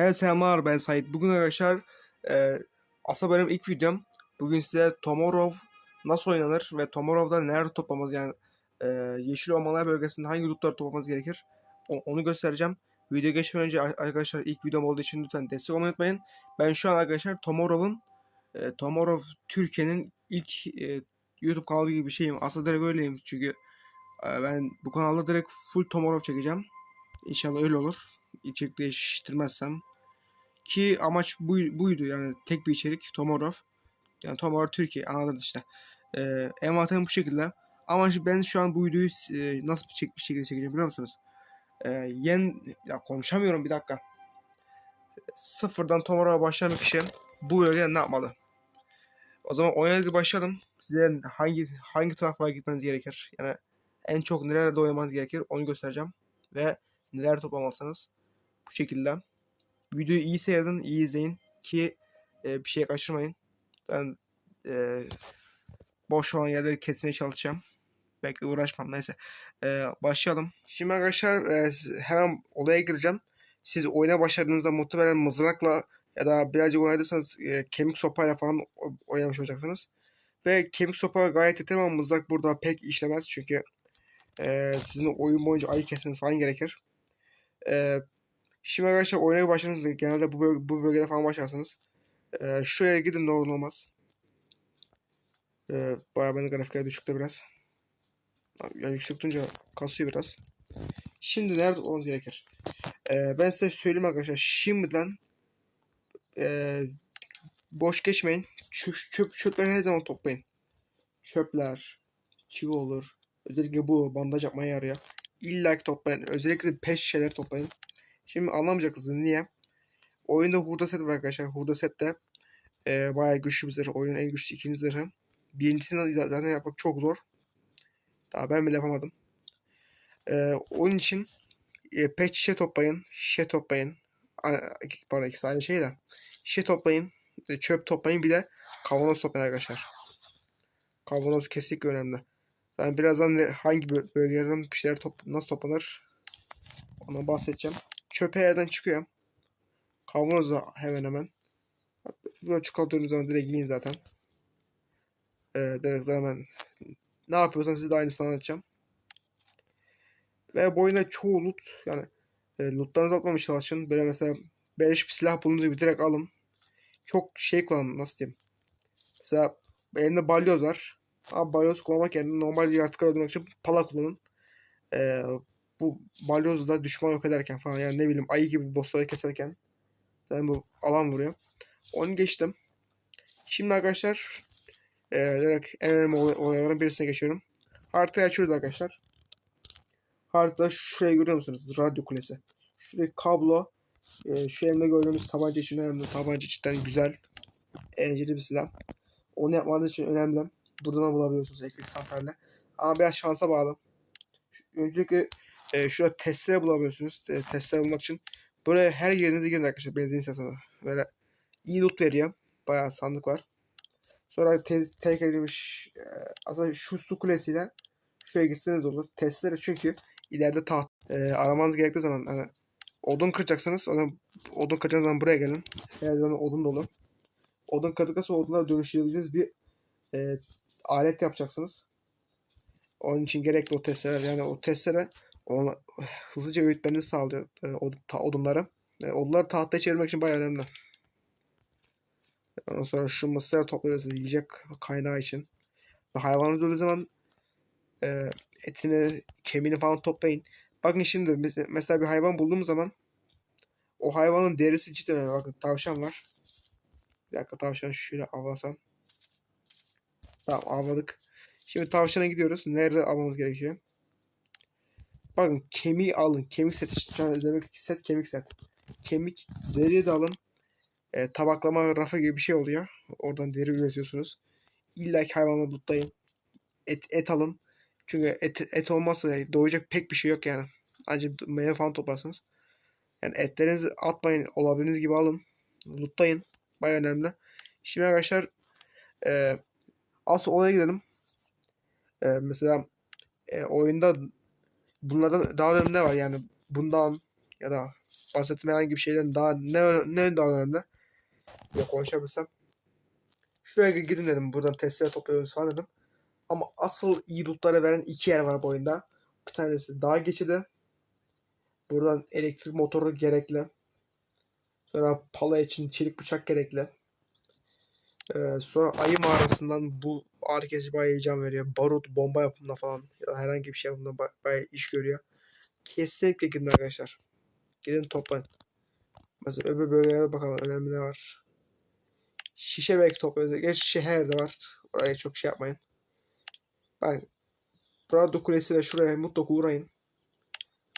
Evet selamlar ben Sait. Bugün arkadaşlar e, aslında benim ilk videom. Bugün size Tomorrow nasıl oynanır ve Tomorrow'da neler toplamamız yani e, Yeşil Ormanlar bölgesinde hangi lootları toplamamız gerekir o- onu göstereceğim. Video geçmeden önce ar- arkadaşlar ilk videom olduğu için lütfen destek olmayı unutmayın. Ben şu an arkadaşlar Tomorrow'un e, Tomorrow Türkiye'nin ilk e, YouTube kanalı gibi bir şeyim. Aslında direkt öyleyim çünkü e, ben bu kanalda direkt full Tomorrow çekeceğim. İnşallah öyle olur. İçerik değiştirmezsem. Ki amaç bu, buydu yani tek bir içerik Tomorrow. Yani Tomorrow Türkiye anladınız işte. Ee, envanterim bu şekilde. Ama ben şu an bu videoyu e, nasıl bir, çek, bir şekilde çekeceğim biliyor musunuz? Ee, yen ya konuşamıyorum bir dakika. Sıfırdan Tomorrow'a başlayan bir kişi bu bölgede ne yapmalı? O zaman oynayıcı başlayalım. Size hangi hangi tarafa gitmeniz gerekir? Yani en çok nerelerde oynamanız gerekir onu göstereceğim. Ve neler toplamalısınız. Bu şekilde. Videoyu iyi seyredin, iyi izleyin ki e, bir şey kaçırmayın. Ben e, boş olan yerleri kesmeye çalışacağım. Belki uğraşmam neyse. E, başlayalım. Şimdi arkadaşlar e, hemen olaya gireceğim. Siz oyuna başladığınızda muhtemelen mızrakla ya da birazcık oynadıysanız e, kemik sopayla falan oynamış olacaksınız. Ve kemik sopa gayet yeter ama mızrak burada pek işlemez çünkü e, sizin oyun boyunca ayı kesmeniz falan gerekir. E, Şimdi arkadaşlar oynamaya başladığınızda genelde bu, bu bölgede falan başlarsınız. Ee, şuraya gidin ne olur olmaz. Ee, bayağı benim grafikler düşükte biraz. Yani yüksek tutunca kasıyor biraz. Şimdi nerede olmamız gerekir? Ee, ben size söyleyeyim arkadaşlar. Şimdiden ee, boş geçmeyin. Çöp, çöp, çöpleri her zaman toplayın. Çöpler, çivi olur. Özellikle bu bandaj yapmaya yarıyor. İlla ki toplayın. Özellikle peş şeyler toplayın. Şimdi anlamayacaksınız niye? Oyunda hurda set var arkadaşlar. Hurda set de e, bayağı güçlü bir zırh. Oyunun en güçlü ikinci zırhı. Birincisini zaten yapmak çok zor. Daha ben bile yapamadım. E, onun için e, pet şişe toplayın. Şişe toplayın. A- Pardon ikisi aynı şey de. Şişe toplayın. e, çöp toplayın. Bir de kavanoz toplayın arkadaşlar. Kavanoz kesinlikle önemli. Yani birazdan hangi bö- bölgelerden bir şeyler top nasıl toplanır ona bahsedeceğim. Çöpe yerden çıkıyor. Kavanoz da hemen hemen. Bunu çıkarttığınız zaman direkt yiyin zaten. Ee, direkt zaten ne yapıyorsam size de aynısını anlatacağım. Ve bu oyunda çoğu loot yani e, lootlarınızı atmamaya çalışın. Böyle mesela beleş bir silah bulunca bir direkt alın. Çok şey kullanın nasıl diyeyim. Mesela elinde balyoz var. Ama balyoz kullanmak yerine normal yaratıklar öldürmek için pala kullanın. Ee, bu balyozu da düşman yok ederken falan yani ne bileyim ayı gibi bossları keserken yani bu alan vuruyor. Onu geçtim. Şimdi arkadaşlar e, direkt en önemli olay- olayların birisine geçiyorum. Haritayı açıyoruz arkadaşlar. Haritada şurayı görüyor musunuz? Radyo kulesi. Şuraya kablo. E, şu elimde gördüğünüz tabanca için önemli. Tabanca cidden güzel. Eğlenceli bir silah. Onu yapmanız için önemli. Buradan bulabiliyorsunuz elektrik santralle. Ama biraz şansa bağlı. Öncelikle e, şurada testere bulabiliyorsunuz. E, testere bulmak için böyle her yerinize girin arkadaşlar benzin istasyonu. Böyle iyi loot veriyor. Bayağı sandık var. Sonra te edilmiş e, aslında şu su kulesiyle şuraya gitseniz olur. Testere çünkü ileride taht e, aramanız gerektiği zaman hani odun kıracaksınız. Ona, odun kıracağınız zaman buraya gelin. Her zaman odun dolu. Odun kırdıktan sonra odunları dönüştürebileceğiniz bir e, alet yapacaksınız. Onun için gerekli o testereler yani o testere onu hızlıca öğütmenizi sağlıyor e, od- ta- odunları. E, odunları tahtaya çevirmek için bayağı önemli. Ondan sonra şu mısırları topluyorsunuz yiyecek kaynağı için. Ve hayvanınız öldüğü zaman e, etini, kemiğini falan toplayın. Bakın şimdi mes- mesela bir hayvan bulduğumuz zaman o hayvanın derisi cidden önemli. Bakın tavşan var. Bir dakika tavşanı şöyle avlasam. Tamam avladık. Şimdi tavşana gidiyoruz. Nerede almamız gerekiyor? Bakın kemiği alın. Kemik seti. Şu an üzerindeki set kemik set. Kemik, deriyi de alın. E, tabaklama rafı gibi bir şey oluyor. Oradan deri üretiyorsunuz. İlla ki hayvanı tutlayın. Et, et alın. Çünkü et, et olmazsa doyacak pek bir şey yok yani. Ancak meyve falan toplarsınız. Yani etlerinizi atmayın. Olabildiğiniz gibi alın. Lootlayın. Baya önemli. Şimdi arkadaşlar e, asıl olaya gidelim. E, mesela e, oyunda bunlardan daha önemli ne var yani bundan ya da bahsettiğim herhangi bir şeyden daha ne, ne daha önemli diye konuşabilsem. Şuraya gidin dedim. Buradan testleri topluyoruz falan dedim. Ama asıl iyi lootları veren iki yer var bu oyunda. Bir tanesi dağ geçidi. Buradan elektrik motoru gerekli. Sonra pala için çelik bıçak gerekli. Ee, sonra ayı mağarasından bu ağrı kesici bayağı heyecan veriyor. Barut, bomba yapımında falan ya herhangi bir şey yapımında ba- bayağı iş görüyor. Kesinlikle gidin arkadaşlar. Gidin toplayın. Mesela öbür bölgelerde bakalım önemli ne var. Şişe belki topluyoruz. Gerçi şişe her var. Oraya çok şey yapmayın. Ben Brado Kulesi ve şuraya mutlaka uğrayın.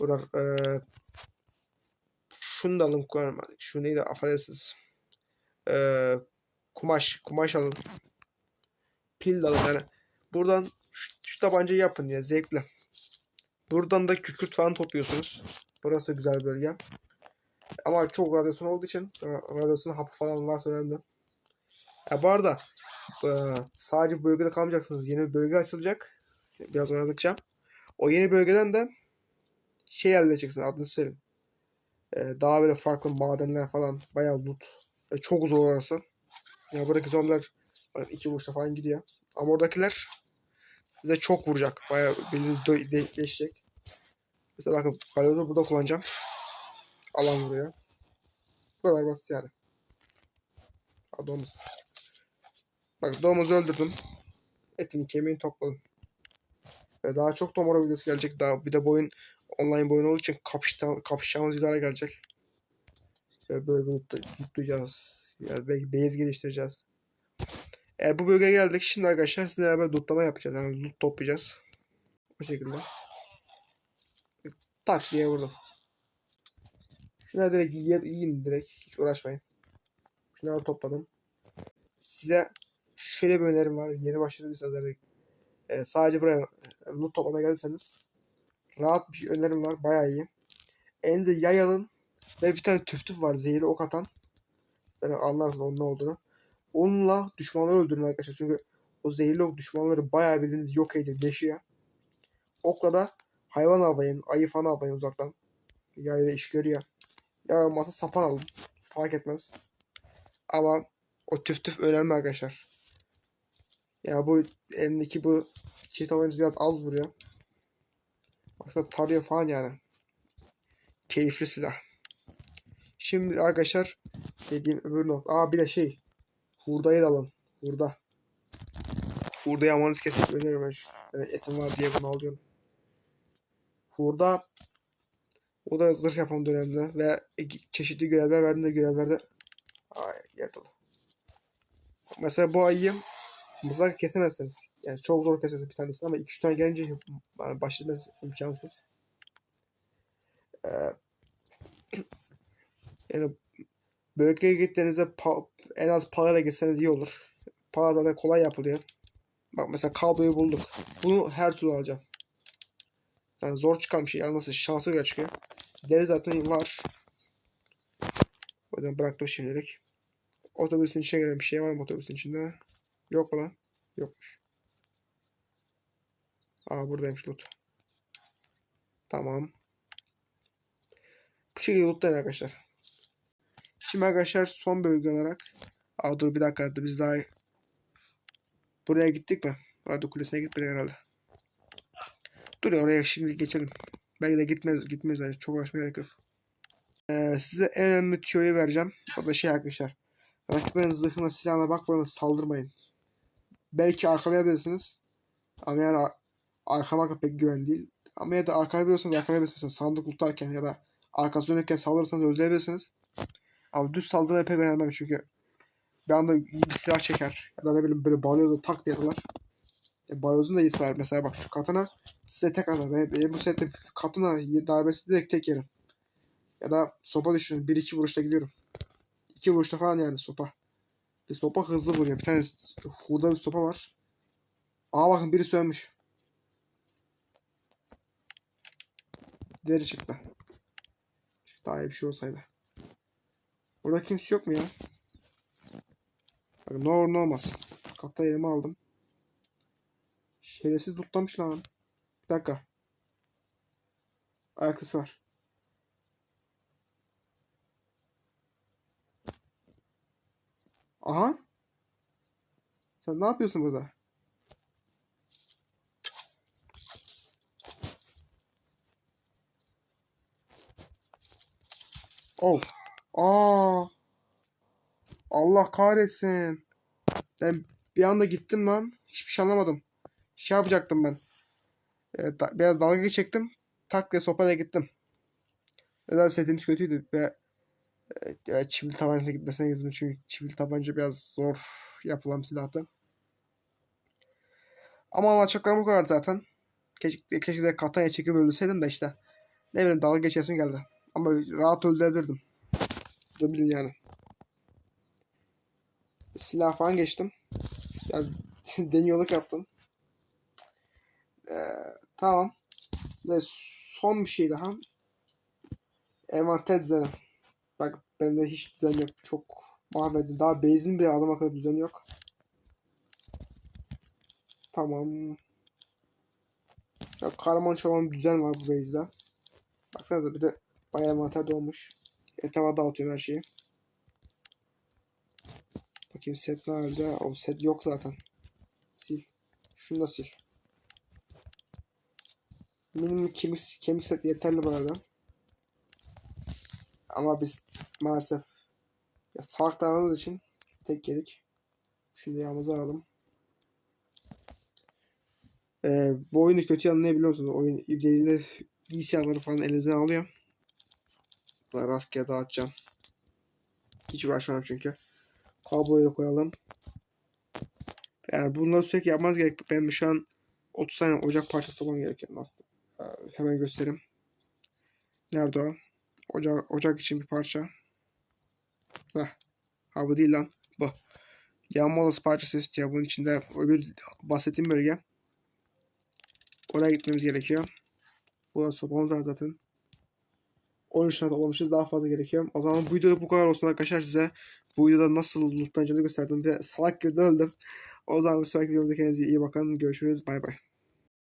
Buralar eee şunu da alın koymadık. Şu neydi affedersiniz. Eee kumaş. Kumaş alın. Pil de yani. Buradan şu, şu tabancayı yapın ya zevkli. Buradan da kükürt falan topluyorsunuz. Burası güzel bölge. Ama çok radyasyon olduğu için e, radyasyon hapı falan varsa önemli. Ya bu arada e, sadece bu bölgede kalmayacaksınız. Yeni bir bölge açılacak. Biraz oynadıkça. O yeni bölgeden de şey elde edeceksiniz adını söyleyeyim. E, daha böyle farklı madenler falan bayağı loot. Çok zor orası. Ya buradaki zombiler iki vuruşta falan gidiyor. Ama oradakiler size çok vuracak. Bayağı belini değişecek. Mesela bakın Galio'da burada kullanacağım. Alan vuruyor. Bu kadar basit yani. Ha, domuz. Bak domuzu öldürdüm. Etini kemiğini topladım. Ve daha çok Tomorrow videosu gelecek. Daha bir de bu oyun online bir oyun olduğu için kapışta, kapışacağımız videolara gelecek. Ve böyle bir mutlu, mutluyacağız. Yani belki base geliştireceğiz. E, bu bölgeye geldik. Şimdi arkadaşlar sizinle beraber lootlama yapacağız. Yani loot toplayacağız. Bu şekilde. Tak diye vurdum. Şuna direkt yiyin, direkt. Hiç uğraşmayın. Şunları topladım. Size şöyle bir önerim var. Yeni başladıysanız yani, e, sadece buraya e, loot toplamaya geldiyseniz rahat bir önerim var. Bayağı iyi. Elinize yay alın ve bir tane tüf tüf var. Zehirli ok atan. Yani anlarsınız onun ne olduğunu. Onunla düşmanları öldürün arkadaşlar. Çünkü o zehirli ok düşmanları bayağı bildiğiniz yok ediyor. Deşiyor. Okla da hayvan avlayın. Ayı falan avlayın uzaktan. Yayla iş görüyor. Ya masa sapan alın. Fark etmez. Ama o tüf tüf önemli arkadaşlar. Ya bu elindeki bu çift tabancası biraz az vuruyor. Baksana tarıyor falan yani. Keyifli silah. Şimdi arkadaşlar dediğim öbür nokta. Aa bir de şey. Hurdayı da alın. Hurda. Hurdayı almanız kesinlikle öneririm. Ben şu etim var diye bunu alıyorum. Hurda o da zırh yapım döneminde ve çeşitli görevler verdiğinde görevlerde Ay yer dolu. Mesela bu ayıyı mızrak kesemezsiniz. Yani çok zor kesersiniz bir tanesini ama iki üç tane gelince yani başlaması imkansız. Ee, yani bölgeye gittiğinizde en az parayla gitseniz iyi olur. Para zaten kolay yapılıyor. Bak mesela kabloyu bulduk. Bunu her türlü alacağım. Yani zor çıkan bir şey. Yani nasıl şansı göre çıkıyor. Deri zaten var. O yüzden bıraktım şimdilik. Otobüsün içine giren bir şey var mı otobüsün içinde? Yok mu lan? Yokmuş. Aa buradaymış loot. Tamam. Bu şekilde lootlayın arkadaşlar. Şimdi arkadaşlar son bölge olarak Aa dur bir dakika biz daha buraya gittik mi? Radyo Kulesi'ne gitmedik herhalde. Dur ya oraya şimdi geçelim. Belki de gitmez gitmez yani çok uğraşmaya gerek yok. Ee, size en önemli tüyoyu vereceğim. O da şey arkadaşlar. Rakiplerin zırhına silahına bakmadan saldırmayın. Belki arkalayabilirsiniz. Ama yani ar- arkamak da pek güven değil. Ama ya da arkalayabiliyorsanız arkalayabilirsiniz. Mesela sandık tutarken ya da arkası dönükken saldırırsanız öldürebilirsiniz. Ama düz saldırmaya pek önermem çünkü bir anda iyi bir silah çeker. Ya da ne bileyim böyle balyozu tak diye atarlar. E, balyozun da iyisi var. Mesela bak şu katana size tek atar. Benim, benim bu sette katana darbesi direkt tek yerim. Ya da sopa düşünün. Bir iki vuruşta gidiyorum. İki vuruşta falan yani sopa. Bir sopa hızlı vuruyor. Bir tane hurda bir sopa var. Aa bakın biri sönmüş. Deri çıktı. Daha iyi bir şey olsaydı. Burada kimse yok mu ya? Bak ne olur ne olmaz. Kaptan elime aldım. Şerefsiz tutlamış lan. Bir dakika. Ayakkısı var. Aha. Sen ne yapıyorsun burada? Oh. Aa. Allah kahretsin. Ben bir anda gittim lan. Hiçbir şey anlamadım. Şey yapacaktım ben. Ee, da- biraz dalga geçecektim. Tak diye sopayla gittim. Neden setimiz kötüydü ve e, çivili tabancasına gitmesine gittim. Çünkü çivili tabanca biraz zor yapılan bir silahtı. Ama anlatacaklarım bu kadar zaten. Keşke, keşke de kataya çekip öldürseydim de işte. Ne bileyim dalga geçesim geldi. Ama rahat öldürebilirdim. Da bilin yani. Silah falan geçtim. Biraz deniyorluk yaptım. Ee, tamam. Ve son bir şey daha. Envanter düzeni. Bak bende hiç düzen yok. Çok mahvettim. Daha base'in bir adım akıllı düzeni yok. Tamam. Ya kahraman çoban düzen var bu base'de. Baksana bir de bayağı envanter dolmuş. Etaba dağıtıyorum her şeyi. Bakayım set nerede? O set yok zaten. Sil. Şunu da sil. Minimum kemik, kemik set yeterli bu arada. Ama biz maalesef ya salak davrandığımız için tek yedik. Şimdi yağımızı alalım. Ee, bu oyunu kötü yanı ne biliyor musunuz? Oyun ibdeliğinde iyi silahları falan elinize alıyor. Bunları rastgele dağıtacağım. Hiç uğraşmam çünkü. Kabloyu koyalım. Yani bunları sürekli yapmanız gerek. Benim şu an 30 tane ocak parçası toplamam gerekiyor aslında. Ee, hemen göstereyim. Nerede o? Ocak, ocak için bir parça. Heh. Ha bu değil lan. Bu. Yanma odası parçası istiyor. Bunun içinde öbür bahsettiğim bölge. Oraya gitmemiz gerekiyor. Burada sopamız var zaten. 13 tane toplamışız. Daha fazla gerekiyor. O zaman bu videoda bu kadar olsun arkadaşlar size. Bu videoda nasıl lootlanacağını gösterdim. Bir de salak gibi de öldüm. O zaman bir sonraki videomda kendinize iyi bakın. Görüşürüz. Bay bay.